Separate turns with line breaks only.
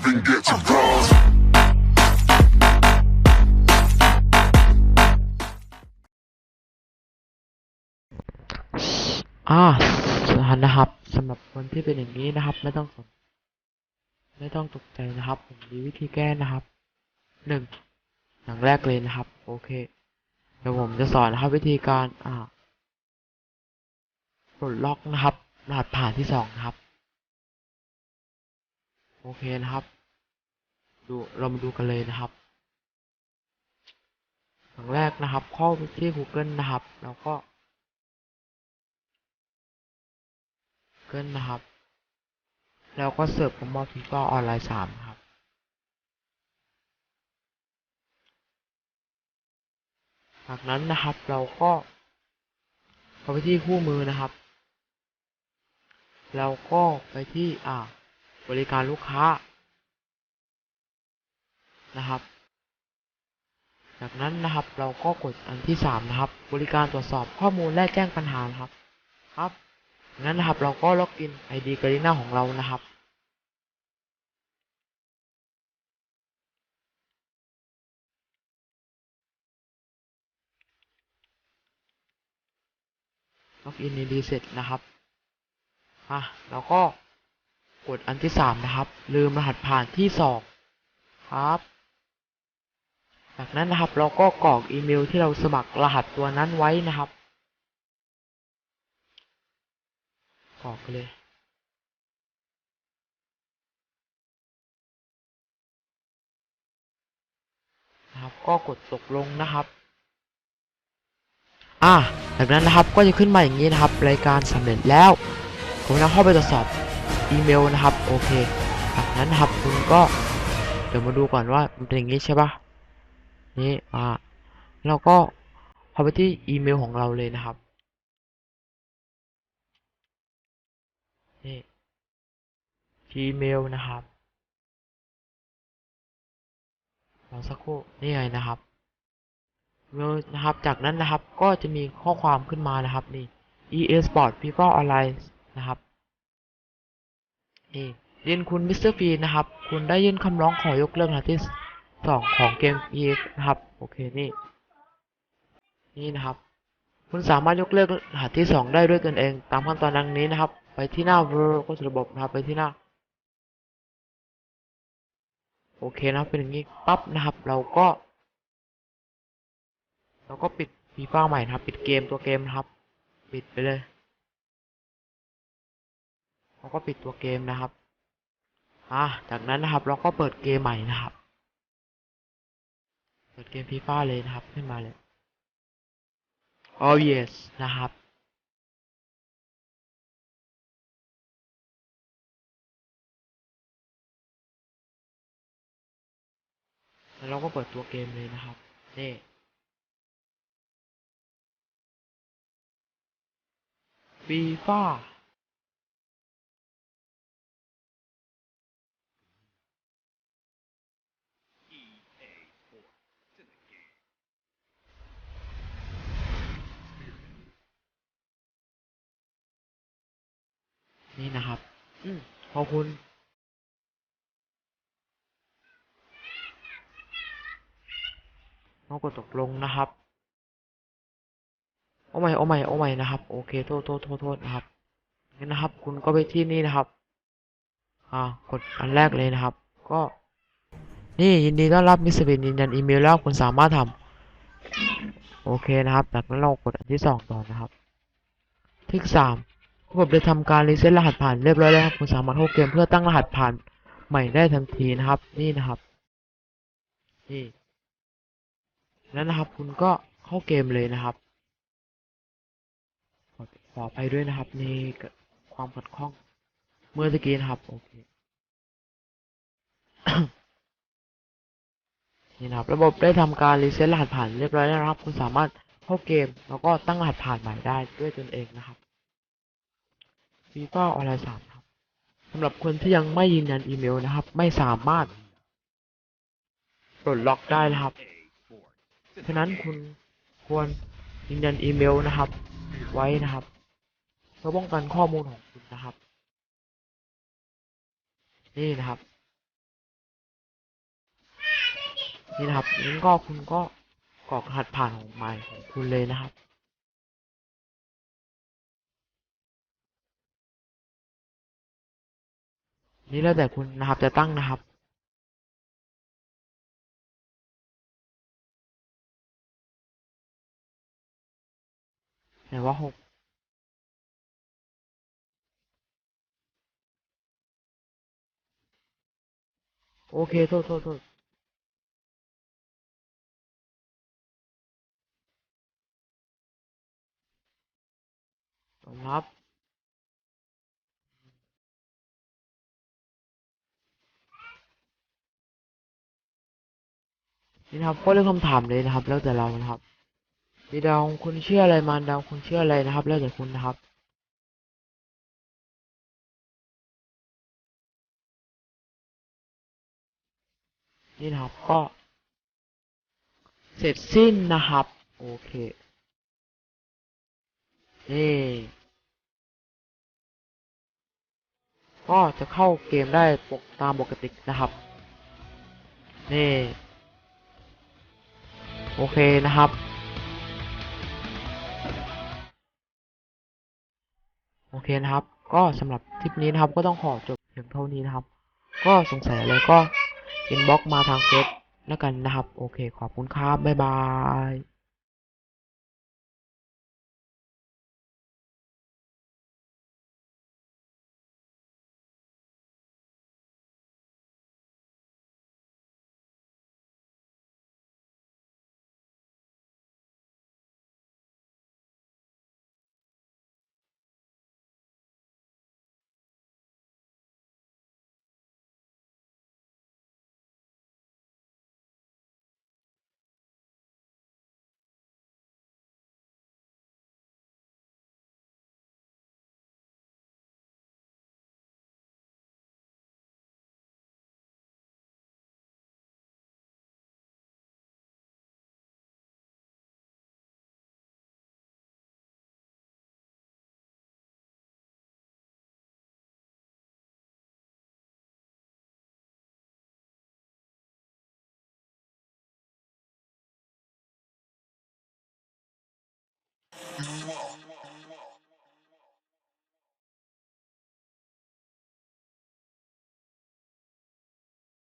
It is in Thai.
even get to cross.
อ่าสหันนะครับสำหรับคนที่เป็นอย่างนี้นะครับ ไม่ต้องไม่ต้องตกใจนะครับ ผมมีวิธีแก้นะครับหนึ่งอย่างแรกเลยนะครับ โอเค เดี๋ยวผมจะสอนนะครับวิธีการอ่าปลดล็อกนะครับรหัสผ่านที่สองนะครับ โอเคนะครับ ดูเรามาดูกันเลยนะครับอย่างแรกนะครับ เข้าไปที่ Google นะครับ แล้วก็ Google นะครับ แล้วก็เสิร์ชคำว่า FIFA ออนไลน์สามครับ จากนั้นนะครับเราก็เข้าไปที่คู่มือนะครับเราก็ไปที่อ่า บริการลูกค้านะครับ จากนั้นนะครับเราก็กดอันที่สามนะครับ บริการตรวจสอบข้อมูลและแจ้งปัญหาครับ ครับจากนั้นนะครับเราก็ล็อกอิน ID กรีน่าของเรานะครับล็อกอินดีเสร็จนะครับอะแล้วก็ กดอันที่สามนะครับ ลืมรหัสผ่านที่สองครับ จากนั้นนะครับเราก็กรอกอีเมลที่เราสมัครรหัสตัวนั้นไว้นะครับกรอกเลยนะครับก็กดตกลงนะครับ อ่าจากนั้นนะครับก็จะขึ้นมาอย่างนี้นะครับ รายการสำเร็จแล้ว ผมจะเข้าไปตรวจสอบ อีเมลนะครับ โอเคจากนั้นนะครับคุณก็ เดี๋ยวมาดูก่อนว่ามันเป็นอย่างนี้ใช่ปะนี่อ่าเราก็เข้าไปที่อีเมลของเราเลยนะครับนี่ Gmail นะครับรอสักครู่นี่ไงนะครับเมลนะครับ จากนั้นนะครับก็จะมีข้อความขึ้นมานะครับนี่ EA Sport FIFA Online นะครับ นี่เรียนคุณมิสเตอร์ฟีนะครับ คุณได้ยื่นคำร้องขอยกเลิกรหัสที่สองของเกม EA นะครับ โอเคนี่ นี่นะครับ คุณสามารถยกเลิกหัสที่สองได้ด้วยตนเอง ตามขั้นตอนดังนี้นะครับ ไปที่หน้า World ก็ระบบนะครับไปที่หน้า โอเคนะครับเป็นอย่างนี้ปั๊บนะครับ เราก็เราก็ปิดฟีฟ่าใหม่นะครับ ปิดเกมตัวเกมนะครับ ปิดไปเลย เราก็ปิดตัวเกมนะครับ อ่าจากนั้นนะครับ เราก็เปิดเกมใหม่นะครับ เปิดเกมฟีฟ่าเลยนะครับขึ้นมาเลย oh yes นะครับแล้วเราก็เปิดตัวเกมเลยนะครับ นี่ฟีฟ่า นี่นะครับ อืมพอคุณเรากดตกลงนะครับ โอ้ไม่ โอ้ไม่ โอ้ไม่นะครับ โอเค โทษโทษโทษโทษนะครับงั้นนะครับ คุณก็ไปที่นี่นะครับ อ่า กดอันแรกเลยนะครับ ก็ นี่ยินดีต้อนรับมิสเตอร์บินยืนยันอีเมลแล้วคุณสามารถทำโอเคนะครับ จากนั้นเรากดอันที่สองต่อนะครับ ที่สาม ระบบได้ทำการรีเซ็ตรหัสผ่านเรียบร้อยแล้วครับคุณสามารถเข้าเกมเพื่อตั้งรหัสผ่านใหม่ได้ทันทีนะครับ นี่นะครับ นี่แล้วนะครับ คุณก็เข้าเกมเลยนะครับขอขอภัยด้วยนะครับในความขัดข้อง เมื่อตะกี้นะครับโอเคนี่นะครับ ระบบได้ทำการรีเซ็ตรหัสผ่านเรียบร้อยแล้วนะครับ คุณสามารถเข้าเกม แล้วก็ตั้งรหัสผ่านใหม่ได้ด้วยตนเองนะครับ FIFA ออนไลน์3ครับสำหรับคนที่ยังไม่ยืนยันอีเมลนะครับ ไม่สามารถปลดล็อกได้นะครับ ฉะนั้นคุณควรยืนยันอีเมลนะครับ ไว้นะครับเพื่อป้องกันข้อมูลของคุณนะครับ นี่นะครับ นี่นะครับงั้นก็คุณก็กรอกรหัสผ่านของไมค์ของคุณเลยนะครับ นี่แล้วแต่คุณนะครับจะตั้งนะครับไหนว่าหกโอเค โทษโทษโทษยอมรับ นี่นะครับ ก็เรื่องคำถามเลยนะครับ แล้วแต่เรานะครับดีดาวคุณเชื่ออะไรมารดาวคุณเชื่ออะไรนะครับ แล้วแต่คุณนะครับนี่นะครับก็ เสร็จสิ้นนะครับ โอเคนี่ก็จะเข้าเกมได้ปกตามปกตินะครับนี่ โอเคนะครับ โอเคนะครับ ก็สำหรับคลิปนี้นะครับ ก็ต้องขอจบเพียงเท่านี้นะครับ ก็สงสัยอะไรก็อินบ็อกมาทางเฟซแล้วกันนะครับ โอเค ขอบคุณครับ บ๊ายบาย Mwah.